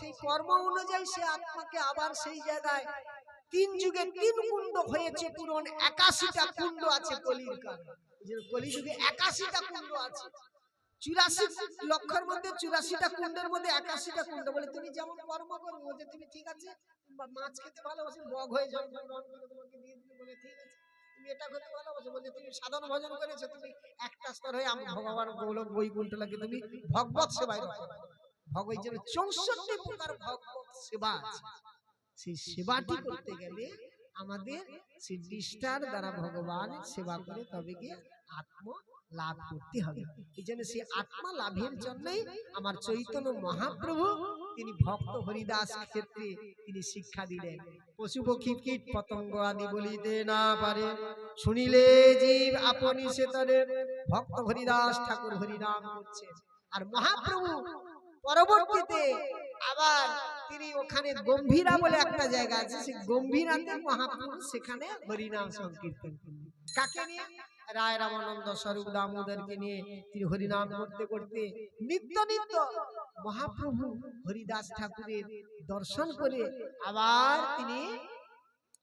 সেই কর্ম অনুযায়ী সে আত্মাকে আবার সেই জায়গায় তিন যুগে তিন কুণ্ড হয়েছে, পূরণ একাশিটা কুণ্ড আছে কলির কলিযুগে একাশিটা কুণ্ড আছে। চুরাশি লক্ষের মধ্যে, চুরাশিটা কুণ্ডের মধ্যে একাশিটা কুণ্ড। বলে, তুমি যেমন কর্ম করবে তুমি ঠিক আছে? মাছ খেতে ভালোবাসো, বগ হয়ে করে তোমাকে দিয়ে দিবে, বলে, ঠিক আছে। তুমি এটা বলছে তুমি সাধন ভজন করেছ, তুমি একটা স্তর হয়ে আমি ভগবান বই বৈকুণ্ঠ লাগে, তুমি ভগবত সেবায় যেন চৌষট্টি প্রকার ভগবত সেবা আছে। সেই সেবাটি করতে গেলে আমাদের সেই নিষ্ঠার দ্বারা ভগবান সেবা করে, তবে গিয়ে আত্ম লাভ করতে হবে। এই জন্য সেই আত্মা লাভের জন্যই আমার চৈতন্য মহাপ্রভু তিনি ভক্ত হরিদাস ক্ষেত্রে তিনি শিক্ষা দিলেন। পশু পক্ষী কীট পতঙ্গ আদি বলিতে না পারে। শুনিলে জীব আপনি সেতরে ভক্ত হরিদাস ঠাকুর হরিনাম আর মহাপ্রভু পরবর্তীতে আবার তিনি ওখানে গম্ভীরা বলে একটা জায়গা আছে, সেই গম্ভীরাতে মহাপ্রভু সেখানে হরিনাম সংকীর্তন কাকে নিয়ে? রায় রামানন্দ স্বরূপ দামোদরকে নিয়ে তিনি হরিনাম করতে করতে নিত্য নিত্য মহাপ্রভু হরিদাস ঠাকুরের দর্শন করে আবার তিনি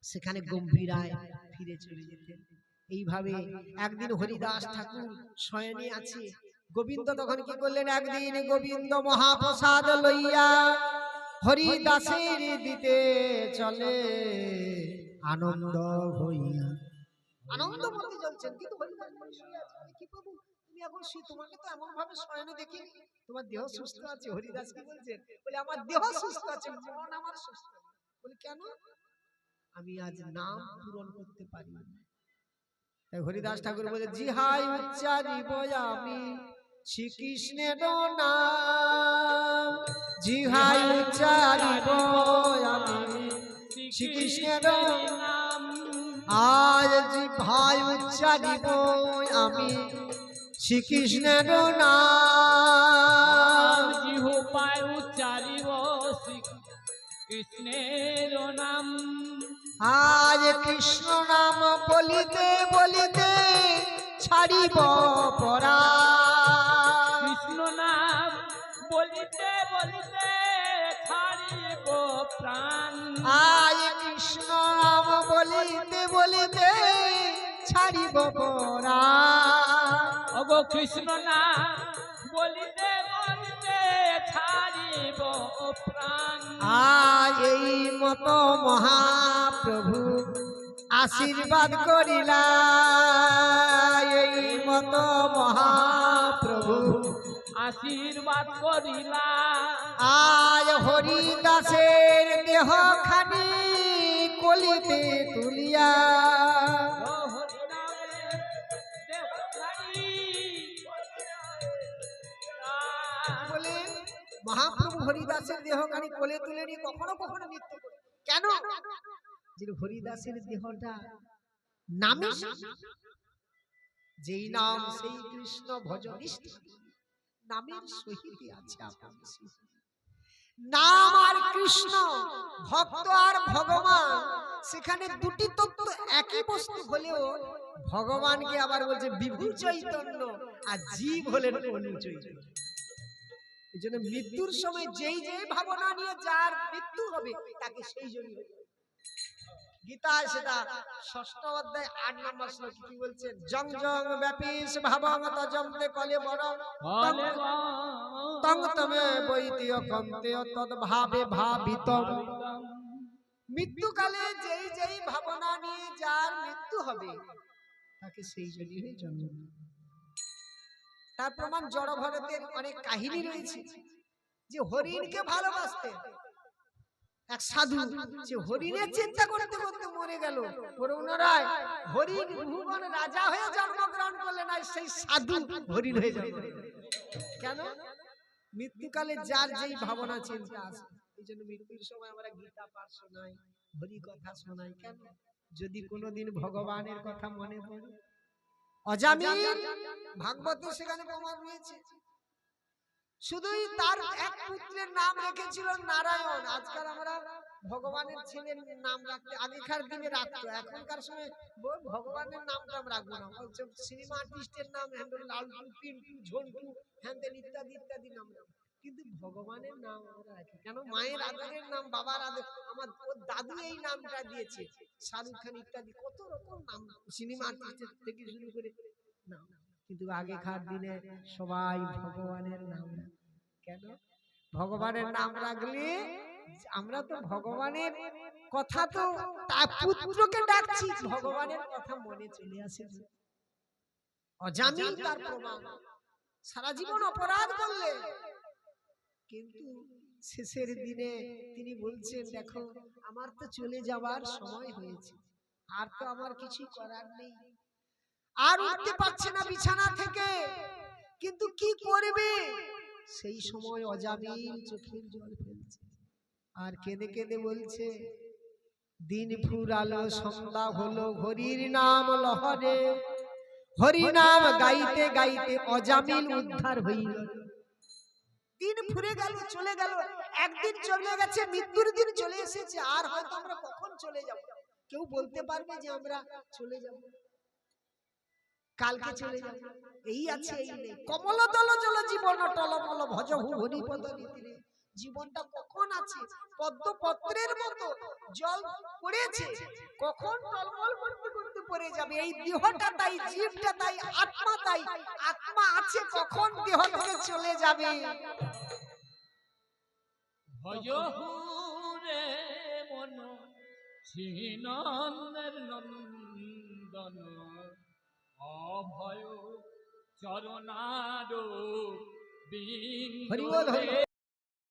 সেখানে গম্ভীরায় ফিরে চলে যেতেন। এইভাবে একদিন হরিদাস ঠাকুর শয়নে আছে গোবিন্দ তখন কি করলেন? একদিন গোবিন্দ মহাপ্রসাদ লইয়া হরিদাসের দিতে চলে। আনন্দ হইয়া আনন্দ মধ্যে চলছেন কিন্তু হরিদাস কি প্রভু তুমি এখন শুয়ে তোমাকে তো এমন ভাবে শয়নে দেখি তোমার দেহ সুস্থ আছে? হরিদাস কি বলছেন? বলে আমার দেহ সুস্থ আছে মন আমার সুস্থ বলে কেন? আমি আজ নাম পূরণ করতে পারি তাই হরিদাস ঠাকুর বলে জিহাই উচ্চারিব আমি। শ্রীকৃষ্ণের নাম। জিহাই উচ্চারিব আমি শ্রীকৃষ্ণের নাম। আজ জিহাই উচ্চারিব আমি শ্রীকৃষ্ণের নাম। জিহ পায় উচ্চারিব কৃষ্ণের নাম। আজ কৃষ্ণ নাম বলিতে বলিতে ছাড়িব পরা বলিতে বলিতে ছাড়িব প্রাণ। আজ কৃষ্ণ নাম বলিতে বলিতে ছাড়িব পরা। অগ কৃষ্ণ নাম বলিতে বলিতে ছাড়িব প্রাণ। এই মতো মহাপ্রভু আশীর্বাদ করিলা। এই মতো মহাপ্রভু আশীর্বাদ করিলা। আজ হরিদাসের দেহ খানি কলিতে তুলিয়া। মহাপ্রভু হরিদাসের দেহ খানি কোলে তুলে নিয়ে কখনো কখনো নৃত্য কেন? যে হরিদাসের দেহটা নামে যেই নাম সেই কৃষ্ণ ভজনিষ্ঠ। নামের সহিত আছে আপন নাম আর কৃষ্ণ ভক্ত আর ভগবান সেখানে দুটি তত্ত্ব একই বস্তু হলেও ভগবানকে আবার বলছে বিভু চৈতন্য আর জীব হলেন অনু চৈতন্য। এই জন্য মৃত্যুর সময় যেই যেই ভাবনা নিয়ে যার মৃত্যু হবে তাকে সেই জন্য গীতা সেটা ষষ্ঠ অধ্যায় আট নম্বর শ্লোক কি বলছেন জং জং ব্যাপিস ভাবং তজন্তে কলে বড় তং তমে বৈতীয় কন্তে তদ ভাবে ভাবিতম। মৃত্যুকালে যেই যেই ভাবনা নিয়ে যার মৃত্যু হবে তাকে সেই জন্যই জন্ম তার প্রমাণ জড় ভারতের অনেক কাহিনী রয়েছে যে হরিণকে ভালোবাসতেন এক সাধু যে হরিণের চিন্তা করতে করতে মরে গেল। পুনরায় হরিণ ভুবন রাজা হয়ে জন্মগ্রহণ করলেন আর সেই সাধু হরিণ হয়ে জন্ম কেন? মৃত্যুকালে যার যেই ভাবনা চিন্তা আছে এই জন্য মৃত্যুর সময় আমরা গীতা পাঠ শোনাই হরি কথা শোনাই। কেন? যদি কোনোদিন ভগবানের কথা মনে পড়ে। অজামিন ভাগবত সেখানে প্রমাণ রয়েছে শুধুই তার এক পুত্রের নাম রেখেছিল নারায়ণ। আজকাল আমরা ভগবানের ছেলের নাম রাখতে আগেকার দিনে রাখতো, এখনকার সময় ভগবানের নামটা আমরা রাখব না। বলছে, সিনেমা আর্টিস্টের নাম হ্যান্ডেল লালটু পিন্টু ঝন্টু হ্যান্ডেল ইত্যাদি ইত্যাদি নাম। কিন্তু ভগবানের নাম রাখি কেন? মায়ের আদরের নাম, বাবার আদর, আমার দাদু এই নামটা দিয়েছে। শাহরুখ খান ইত্যাদি, কত রকম নাম, সিনেমা আর্টিস্টের থেকে শুরু করে নাম কিন্তু আগেকার দিনে সবাই ভগবানের নাম। কেন? ভগবানের নাম রাখলে আমরা তো ভগবানের কথা তো তার পুত্রকে ডাকছি ভগবানের কথা মনে চলে আসে। অজামিল তার প্রমাণ সারা জীবন অপরাধ করলে। কিন্তু শেষের দিনে তিনি বলছেন দেখো আমার তো চলে যাবার সময় হয়েছে। আর তো আমার কিছু করার নেই। আর উঠতে পারছে না বিছানা থেকে। কিন্তু কি করবে? সেই সময় অজামিল চোখের জল ফেলছে আর কেঁদে কেঁদে বলছে, দিন ফুরালো, সন্ধ্যা হলো হরির নাম লহরে। হরি নাম গাইতে গাইতে অজামিল উদ্ধার হইল। দিন ফুরে গেল, চলে গেল। একদিন চলে গেছে, মৃত্যুর দিন চলে এসেছে। আর হয়তো আমরা কখন চলে যাব? কেউ বলতে পারবে যে আমরা চলে যাব। কালকে চলে যাব। এই আছে এই নেই। কমল দল জল জীবন টলমল ভজ হু হরিপদ নীতিরে। জীবনটা কখন আছে? পদ্ম পত্রের মতো জল পড়েছে। কখন টলমল করতে করতে পড়ে যাবে? এই দেহটা তাই জীবটা তাই আত্মা তাই। আত্মা আছে কখন দেহ থেকে চলে যাবে? ভজ হুরে মন শ্রীনন্দের নন্দন। অভয় চরণার হরি বল।